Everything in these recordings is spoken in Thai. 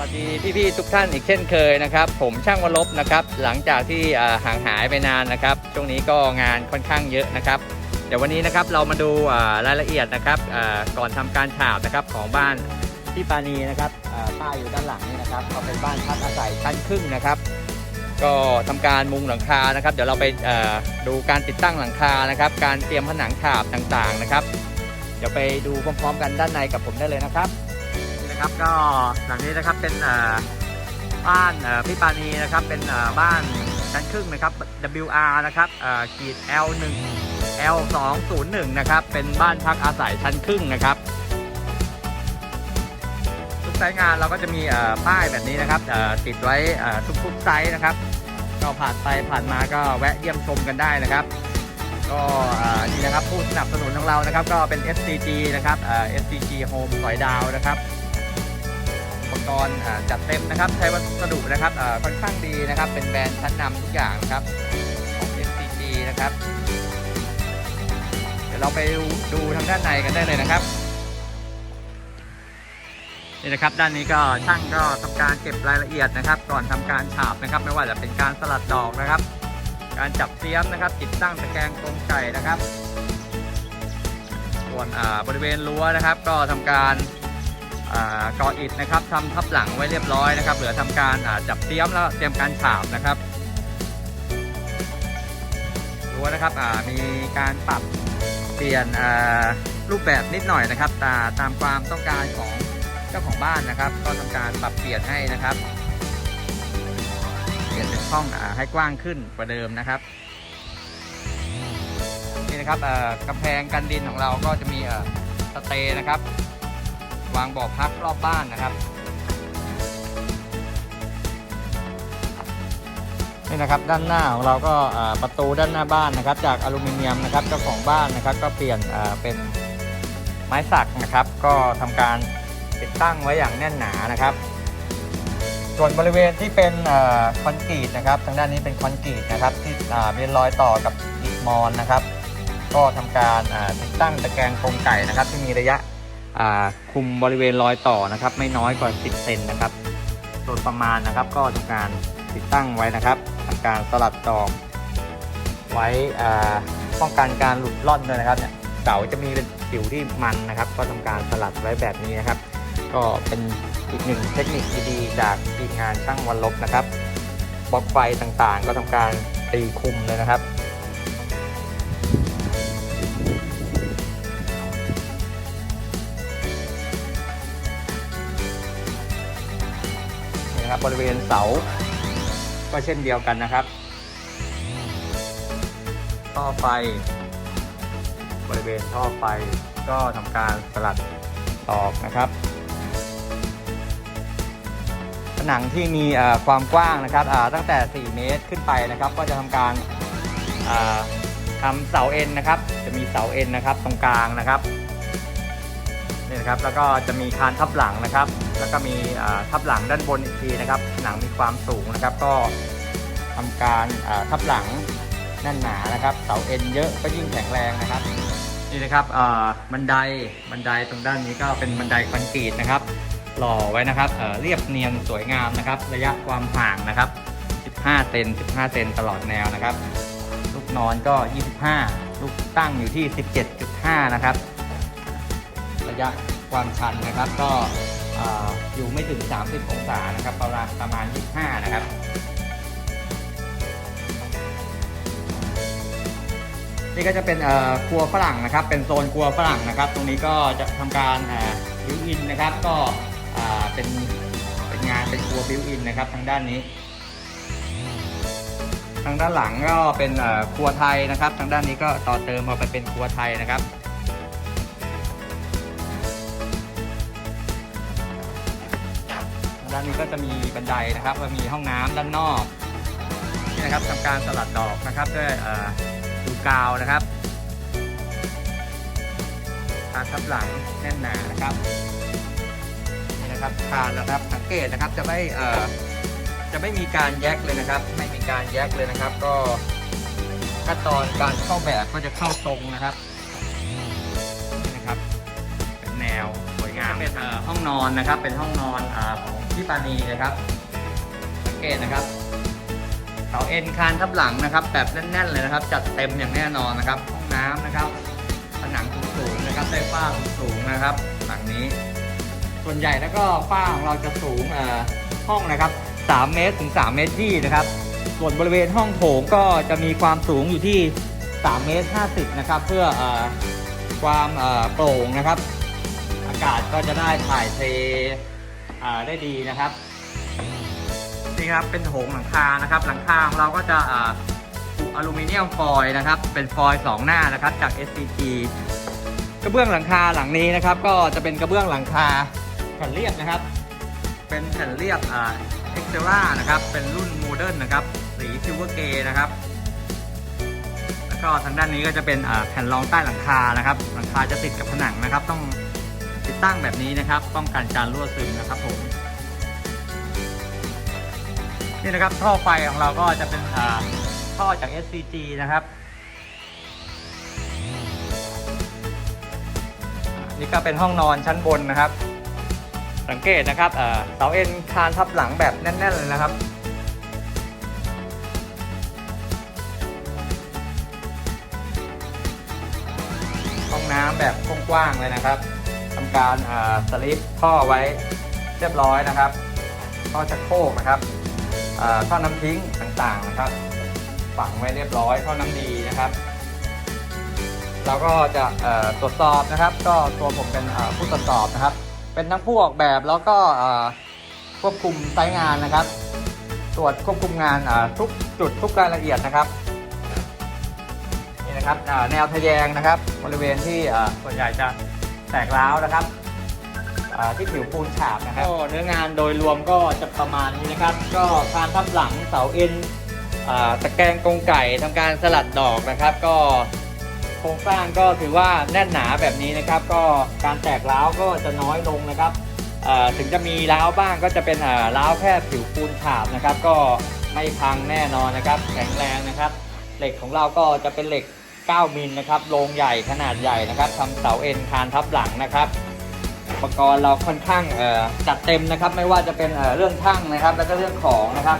วัสดีพี่ๆทุกท่านอีกเช่นเคยนะครับ ผมช่างวรบนะครับ หลังจากที่ห่างหายไปนานนะครับ ช่วงนี้ก็งานค่อนข้างเยอะนะครับ เดี๋ยววันนี้นะครับเรามาดูรายละเอียดนะครับก่อนทำการฉาบนะครับของบ้านพี่ปานีนะครับป้าอยู่ด้านหลังนี่นะครับก็เป็นบ้านพักอาศัยชั้นครึ่งนะครับ ก็ทำการมุงหลังคานะครับ เดี๋ยวเราไปดูการติดตั้งหลังคานะครับ การเตรียมผนังฉาบต่างๆนะครับ เดี๋ยวไปดูพร้อมๆ กันด้านในกับผมได้เลยนะครับ นะครับก็หลังนี้นะครับเป็นบ้านพี่ปานีนะครับเป็นบ้านชั้นครึ่งนะครับ WR นะครับเอ่อขีด L1 L201 นะครับเป็นบ้านพักอาศัยชั้นครึ่งนะครับทุกไซต์งานเราก็จะมีป้ายแบบนี้นะครับติดไว้เอ่อทุกๆไซต์นะครับก็ผ่านไปผ่านมาก็แวะเยี่ยมชมกันได้นะครับก็นี่นะครับผู้สนับสนุนของเรานะครับ ก็เป็น SCG นะครับ SCG Home สอยดาวนะครับ กรณ์อ่าจัดเต็มนะครับ ใช้วัสดุนะครับค่อนข้างดีนะครับ เป็นแบรนด์ชั้นนำทุกอย่างนะครับของ SCG นะครับ เดี๋ยวเราไปดูทางด้านในกันได้เลยนะครับนี่นะครับด้านนี้ก็ช่างก็ทำการเก็บรายละเอียดนะครับ ก่อนทำการฉาบนะครับ ไม่ว่าจะเป็นการสลัดดอกนะครับ การจับเสียมนะครับ ติดตั้งตะแกรงกรงไก่นะครับ ส่วนบริเวณรั้วนะครับ ก็ทำการ ก่ออิฐนะครับทำทับหลังไว้เรียบร้อยนะครับ เหลือทำการจับเตรียมแล้วเตรียมการฉาบนะครับรั้วนะครับมีการปรับเปลี่ยนรูปแบบนิดหน่อยนะครับตาตามความต้องการของเจ้าของบ้านนะครับ ก็ทำการปรับเปลี่ยนให้นะครับเปลี่ยนเป็นช่องอให้กว้างขึ้นกว่าเดิมนะครับนี่นะครับเอ่อกำแพงกันดินของเราก็จะมีสเตย์นะครับ วางบ่อพักรอบบ้านนะครับนี่นะครับด้านหน้าของเราก็ประตูด้านหน้าบ้านนะครับ จากอลูมิเนียมนะครับเจ้าของบ้านนะครับก็เปลี่ยนเป็นไม้สักนะครับ ก็ทำการติดตั้งไว้อย่างแน่นหนานะครับ ส่วนบริเวณที่เป็นอคอนกรีตนะครับ ทางด้านนี้เป็นคอนกรีตนะครับที่อ่าเป็นรอยต่อกับอิฐมอนนะครับ ก็ทำการติดตั้งตะแกรงโครงไก่นะครับ ที่มีระยะ คุมบริเวณรอยต่อนะครับ ไม่น้อยกว่า 10 เซนนะครับโดยประมาณนะครับ ก็ทำการติดตั้งไว้นะครับทำการสลัดดอก ไว้ป้องกันการหลุดร่อนด้วยนะครับเนี่ยเสาจะมีเป็นผิวที่มันนะครับ ก็ทำการสลัดไว้แบบนี้นะครับ ก็เป็นอีกหนึ่งเทคนิคดีๆจากทีมงานช่างวันลบนะครับบล็อกไฟต่างๆ ก็ทำการตีคุมเลยนะครับ บริเวณเสา ก็เช่นเดียวกันนะครับท่อไฟ บริเวณท่อไฟก็ทำการสลัดตอกนะครับ ผนังที่มีความกว้างนะครับตั้งแต่ 4 เมตรขึ้นไปนะครับ ก็จะทำการทำเสาเอ็นนะครับ จะมีเสาเอ็นนะครับ ตรงกลางนะครับ นี่นะครับแล้วก็จะมีคานทับหลังนะครับ แล้วก็มีทับหลังด้านบนอีกทีนะครับ หนังมีความสูงนะครับ ก็ทำการทับหลังแน่นหนานะครับเสาเอ็นเยอะก็ยิ่งแข็งแรงนะครับนี่นะครับบันไดบันไดตรงด้านนี้ก็เป็นบันไดคอนกรีตนะครับ หล่อไว้นะครับเเรียบเนียนสวยงามนะครับ ระยะความห่างนะครับ 15 เซน15 เซนตลอดแนวนะครับ ลูกนอนก็ 25 ลูกตั้งอยู่ที่ 17.5 นะครับ ระยะความชันนะครับ ก็ออยู่ไม่ถึง 30 องศานะครับประมาณประมาณ 25 นะครับนี่ก็จะเป็นครัวฝรั่งนะครับ เป็นโซนครัวฝรั่งนะครับ ตรงนี้ก็จะทำการบิวอินนะครับ ก็เป็นเป็นงานเป็นครัวบิวอินนะครับ ทางด้านนี้ ทางด้านหลังก็เป็นครัวไทยนะครับ ทางด้านนี้ก็ต่อเติมมาไปเป็นครัวไทยนะครับ นี้ก็จะมีบันไดนะครับมีห้องน้ำด้านนอกนี่นะครับทำการสลัดดอกนะครับด้วยดูกาวนะครับทาทับหลังแน่นหนานะครับนี่นะครับทานนะครับสังเกตนะครับจะไม่เอ่อจะไม่มีการแยกเลยนะครับ ไม่มีการแยกเลยนะครับ ก็ขั้นตอนการเข้าแบบก็จะเข้าตรงนะครับนี่นะครับเป็นแนวสวยงามเป็นเอ่อห้องนอนนะครับ เป็นห้องนอนของ ที่ปานีนะครับสังเกตนะครับเสาเอ็นคานทับหลังนะครับ แบบแน่นๆเลยนะครับ จัดเต็มอย่างแน่นอนนะครับห้องน้ำนะครับ ผนังสูงๆนะครับได้ฝ้าสูงๆนะครับหลังนี้ ส่วนใหญ่แล้วก็ฝ้าของเราจะสูงเอ่อห้องนะครับ3เมตรถึง3เมตรยี่นะครับส่วนบริเวณห้องโถงก็จะมีความสูงอยู่ที่3เมตร50นะครับ เพื่อเออความเอ่อโปร่งนะครับ อากาศก็จะได้ถ่ายเท ได้ดีนะครับนี่ครับเป็นโถงหลังคานะครับ หลังคาของเราก็จะอ่าปุอลูมิเนียมฟอยล์นะครับ เป็นฟอยล์สองหน้านะครับจาก SCG กระเบื้องหลังคาหลังนี้นะครับ ก็จะเป็นกระเบื้องหลังคาแผ่นเรียบนะครับ เป็นแผ่นเรียบอ่าเอ็กเซล่านะครับ เป็นรุ่นโมเดิร์นนะครับ สีซิลเวอร์เกย์นะครับ แล้วก็ทางด้านนี้ก็จะเป็นแผ่นรองใต้หลังคานะครับ หลังคาจะติดกับผนังนะครับ ต้อง ดตั้งแบบนี้นะครับ ป้องกันการรั่วซึมนะครับผมนี่นะครับท่อไฟของเราก็จะเป็นท่อจาก SCG นะครับนี่ก็เป็นห้องนอนชั้นบนนะครับ สังเกตนะครับเสาเอ็นคานทับหลังแบบแน่น ๆ เลยนะครับห้องน้ำแบบกว้างๆเลยนะครับ การสลิปท่อไว้เรียบร้อยนะครับท่อชักโครกนะครับท่อน้ำทิ้งต่างๆนะครับ ฝังไว้เรียบร้อยท่อน้ำดีนะครับเราก็จะตรวจสอบนะครับ ก็ตัวผมเป็นผู้ตรวจสอบนะครับ เป็นทั้งผู้ออกแบบแล้วก็ควบคุมไซต์งานนะครับ ตรวจควบคุมงานทุกจุดทุกรายละเอียดนะครับนี่นะครับแนวทะแยงนะครับ บริเวณที่ส่วนใหญ่จะ แตกร้าวนะครับอ่าที่ผิวปูนฉาบนะครับ ก็เนื้องานโดยรวมก็จะประมาณนี้นะครับ ก็คานทับหลังเสาเอ็นอ่าตะแกรงกรงไก่ทำการสลัดดอกนะครับ ก็โครงสร้างก็ถือว่าแน่นหนาแบบนี้นะครับ ก็การแตกร้าวก็จะน้อยลงนะครับอ่อถึงจะมีร้าวบ้างก็จะเป็นอ่อร้าวแค่ผิวปูนฉาบนะครับ ก็ไม่พังแน่นอนนะครับ แข็งแรงนะครับ เหล็กของเราก็จะเป็นเหล็ก 9 มิลนะครับโรงใหญ่ขนาดใหญ่นะครับทำเสาเอ็นคานทับหลังนะครับ อุปกรณ์เราค่อนข้างจัดเต็มนะครับ ไม่ว่าจะเป็นเเรื่องช่างนะครับ แล้วก็เรื่องของนะครับ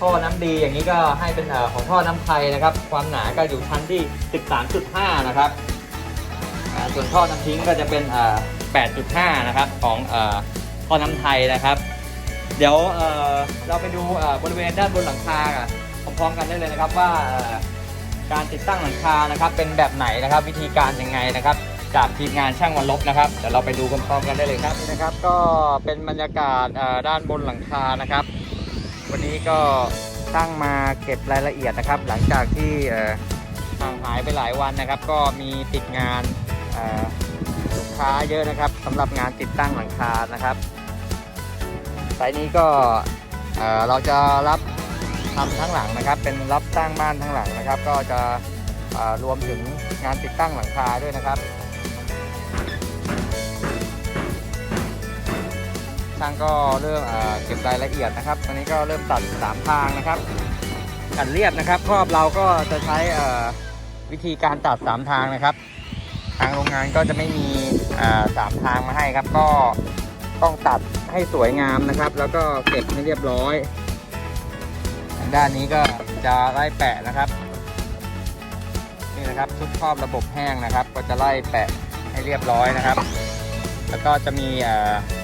ท่อน้ำดีอย่างนี้ก็ให้เป็นอของท่อน้ำไทยนะครับ ความหนาก็อยู่ชั้นที่ 13.5 นะครับส่วนท่อน้ำทิ้งก็จะเป็น 8.5 นะครับของอ่อท่อน้ำไทยนะครับ เดี๋ยวเเราไปดูบริเวณด้านบนหลังคาอะพร้อมๆกันได้เลยนะครับว่า การติดตั้งหลังคานะครับ เป็นแบบไหนนะครับ วิธีการยังไงนะครับ จากทีมงานช่างวันลบนะครับเดี๋ยวเราไปดูพร้อมๆกันได้เลยครับนี่นะครับ ก็เป็นบรรยากาศด้านบนหลังคานะครับ วันนี้ก็ตั้งมาเก็บรายละเอียดนะครับ หลังจากที่ห่างหายไปหลายวันนะครับ ก็มีติดงานลูกค้าเยอะนะครับสำหรับงานติดตั้งหลังคานะครับไซต์นี้ก็เราจะรับ ทำทั้งหลังนะครับ เป็นรับสร้างบ้านทั้งหลังนะครับ ก็จะรวมถึงงานติดตั้งหลังคาด้วยนะครับช่างก็เริ่มเก็บรายละเอียดนะครับ ตอนนี้ก็เริ่มตัดสามทางนะครับกันเรียบนะครับครอบเราก็จะใช้วิธีการตัดสามทางนะครับ ทางโรงงานก็จะไม่มีสามทางมาให้ครับ ก็ต้องตัดให้สวยงามนะครับ แล้วก็เก็บให้เรียบร้อย ด้านนี้ก็จะไล่แปะนะครับ นี่นะครับชุดครอบระบบแห้งนะครับ ก็จะไล่แปะให้เรียบร้อยนะครับ แล้วก็จะมี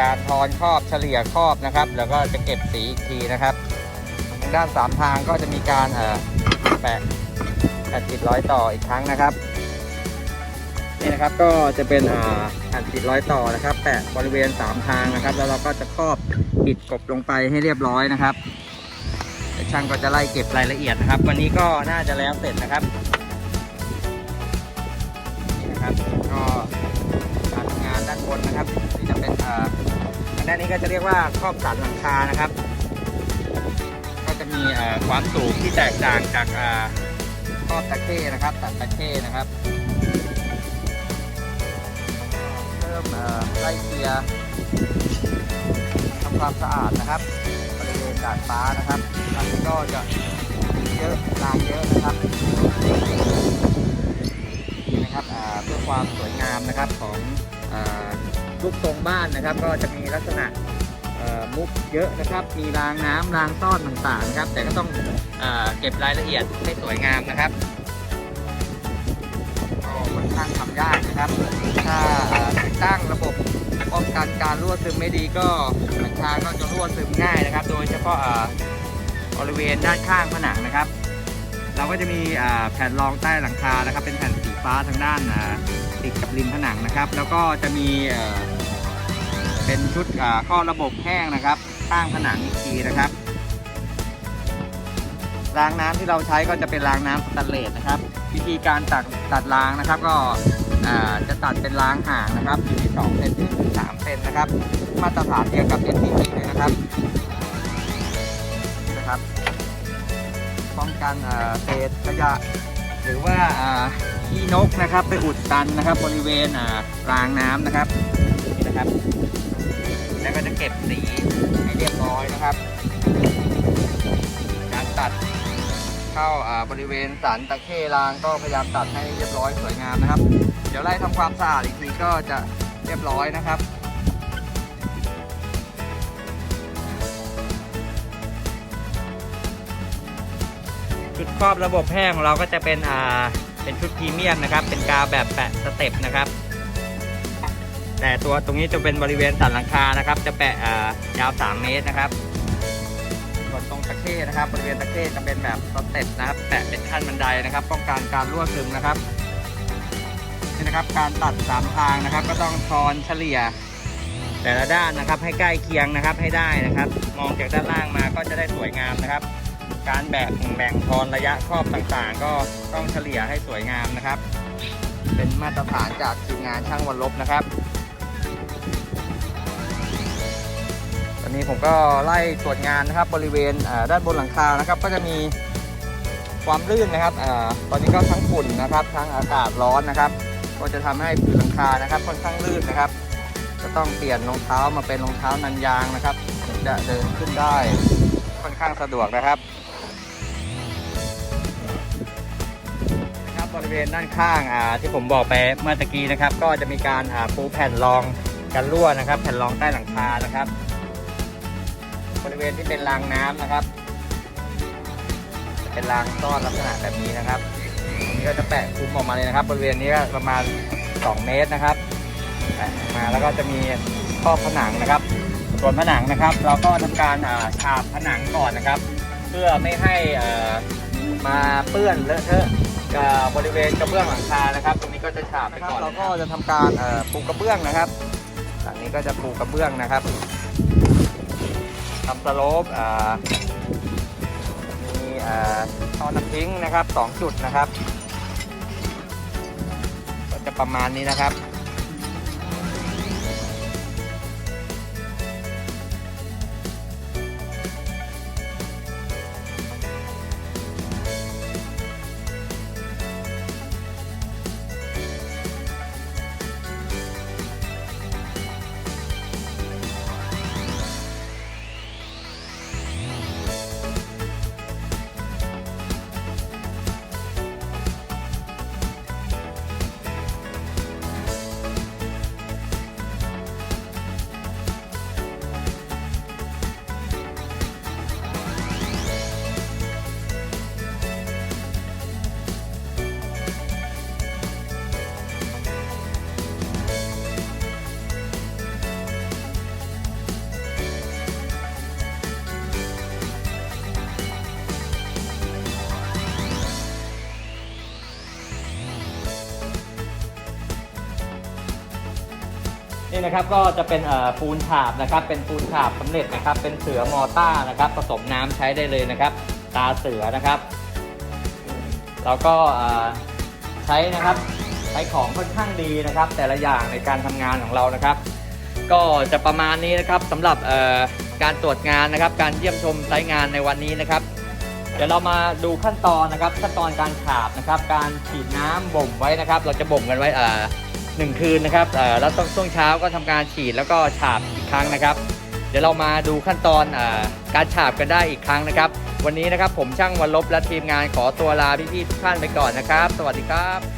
การทอนครอบเฉลี่ยครอบนะครับ แล้วก็จะเก็บสีอีกทีนะครับทางด้านสามทางก็จะมีการแปะแผ่นติดร้อยต่ออีกครั้งนะครับนี่นะครับก็จะเป็นอ่าแผ่นติดร้อยต่อนะครับ แปะบริเวณสามทางนะครับ แล้วเราก็จะครอบปิดกบลงไปให้เรียบร้อยนะครับ ช่างก็จะไล่เก็บรายละเอียดนะครับ วันนี้ก็น่าจะแล้วเสร็จนะครับนี่นะครับก็การทำงานด้านบนนะครับที่จะเป็นอ่าด้านนี้ก็จะเรียกว่าครอบสันหลังคานะครับ ก็จะมีอ่อความสูงที่แตกต่างจากอ่าครอบตะเข้นะครับสันตะเข้นะครับเริ่มอ่อไล่เคลียร์ทำความสะอาดนะครับบริเวณดาดฟ้านะครับ หลังนี้ก็จะเยอะลายเยอะนะครับนี่นะครับอ่าเพื่อความสวยงามนะครับของอ่ารูปทรงบ้านนะครับ ก็จะมีลักษณะอ่อมุกเยอะนะครับ มีรางน้ำรางซ่อนต่างๆนะครับ แต่ก็ต้องเอ่อเก็บรายละเอียดให้สวยงามนะครับก็ค่อนข้างทำยากนะครับ ถ้าติดตั้งระบบป้องกันการรั่วซึมไม่ดีก็หลังคาก็จะรั่วซึมง่ายนะครับ โดยเฉพาะอ่อ บริเวณด้านข้างผนังนะครับ เราก็จะมีแผ่นรองใต้หลังคานะครับ เป็นแผ่นสีฟ้าทางด้านอ่าติดกับริมผนังนะครับ แล้วก็จะมีเป็นชุดข้อระบบแห้งนะครับข้างผนังอีกทีนะครับรางน้ำที่เราใช้ก็จะเป็นรางน้ำสแตนเลสนะครับ วิธีการตัดตัดรางนะครับ ก็จะตัดเป็นรางห่างนะครับอยู่ที่2เซนถึง3เซนนะครับ มาตรฐานเดียวกับ SCP เลยนะครับ กันเศษขยะหรือว่าขี้นกนะครับ ไปอุดตันนะครับ บริเวณอ่ารางน้ำนะครับนี่นะครับ แล้วก็จะเก็บสีให้เรียบร้อยนะครับ การตัดเข้าบริเวณสันตะเข้รางก็พยายามตัดให้เรียบร้อยสวยงามนะครับ เดี๋ยวไล่ทำความสะอาดอีกทีก็จะเรียบร้อยนะครับ ชุดครอบระบบแห้งของเราก็จะเป็นอ่าเป็นชุดพรีเมียมนะครับ เป็นกาวแบบแปะสเต็ปนะครับ แต่ตัวตรงนี้จะเป็นบริเวณสันหลังคานะครับ จะแปะอ่ายาว3เมตรนะครับส่วนตรงตะเข้นะครับ บริเวณตะเข้จะเป็นแบบสเต็ปนะครับแปะเป็นขั้นบันไดนะครับ ป้องกันการรั่วซึมนะครับนี่นะครับการตัดสามทางนะครับ ก็ต้องทอนเฉลี่ย แต่ละด้านนะครับให้ใกล้เคียงนะครับให้ได้นะครับ มองจากด้านล่างมาก็จะได้สวยงามนะครับ การแบกแบ่งทอนระยะครอบต่างๆ ก็ต้องเฉลี่ยให้สวยงามนะครับ เป็นมาตรฐานจากทีมงานช่างวันลบนะครับตอนนี้ผมก็ไล่ตรวจงานนะครับบริเวณด้านบนหลังคานะครับ ก็จะมีความลื่นนะครับอตอนนี้ก็ทั้งฝุ่นนะครับ ทั้งอากาศร้อนนะครับ ก็จะทำให้ผิวหลังคานะครับค่อนข้างลื่นนะครับ ก็ต้องเปลี่ยนรองเท้ามาเป็นรองเท้านันยางนะครับจะเดินขึ้นได้ค่อนข้างสะดวกนะครับ บริเวณด้านข้างอ่าที่ผมบอกไปเมื่อตะกี้นะครับ ก็จะมีการอ่าปูแผ่นรองกันรั่วนะครับ แผ่นรองใต้หลังคานะครับ บริเวณที่เป็นรางน้ำนะครับ เป็นรางซ่อนลักษณะแบบนี้นะครับตรงนี้ก็จะแปะคลุมออกมาเลยนะครับ บริเวณนี้ก็ประมาณ 2 เมตรนะครับแปะมาแล้วก็จะมีครอบผนังนะครับ ส่วนผนังนะครับ เราก็ทำการอ่าฉาบผนังก่อนนะครับ เพื่อไม่ให้อ่ามาเปื้อนเลอะเทอะ บบริเวณกระเบื้องหลังคานะครับ ตรงนี้ก็จะฉาบไปก่อนเราก็จะทำการเอ่อปูกระเบื้องนะครับหลังนี้ก็จะปูกระเบื้องนะครับทำสโลปอ่ามีอ่าท่อน้ำทิ้งนะครับสองจุดนะครับ ก็จะประมาณนี้นะครับ นี่นะครับก็จะเป็นเอ่อปูนฉาบนะครับ เป็นปูนฉาบสำเร็จนะครับ เป็นเสือมอต้านะครับ ผสมน้ำใช้ได้เลยนะครับ ตาเสือนะครับเราก็เอ่อใช้นะครับใช้ของค่อนข้างดีนะครับ แต่ละอย่างในการทำงานของเรานะครับ ก็จะประมาณนี้นะครับสำหรับเอ่อการตรวจงานนะครับ การเยี่ยมชมไซต์งานในวันนี้นะครับ เดี๋ยวเรามาดูขั้นตอนนะครับ ขั้นตอนการฉาบนะครับ การฉีดน้ำบ่มไว้นะครับ เราจะบ่มกันไว้ เอ่อหนึ่งคืนนะครับเอ่อแล้วต้องช่วงเช้าก็ทำการฉีดแล้วก็ฉาบอีกครั้งนะครับ เดี๋ยวเรามาดูขั้นตอนอการฉาบกันได้อีกครั้งนะครับ วันนี้นะครับผมช่างวันลบและทีมงานขอตัวลาพี่ๆทุกท่านไปก่อนนะครับ สวัสดีครับ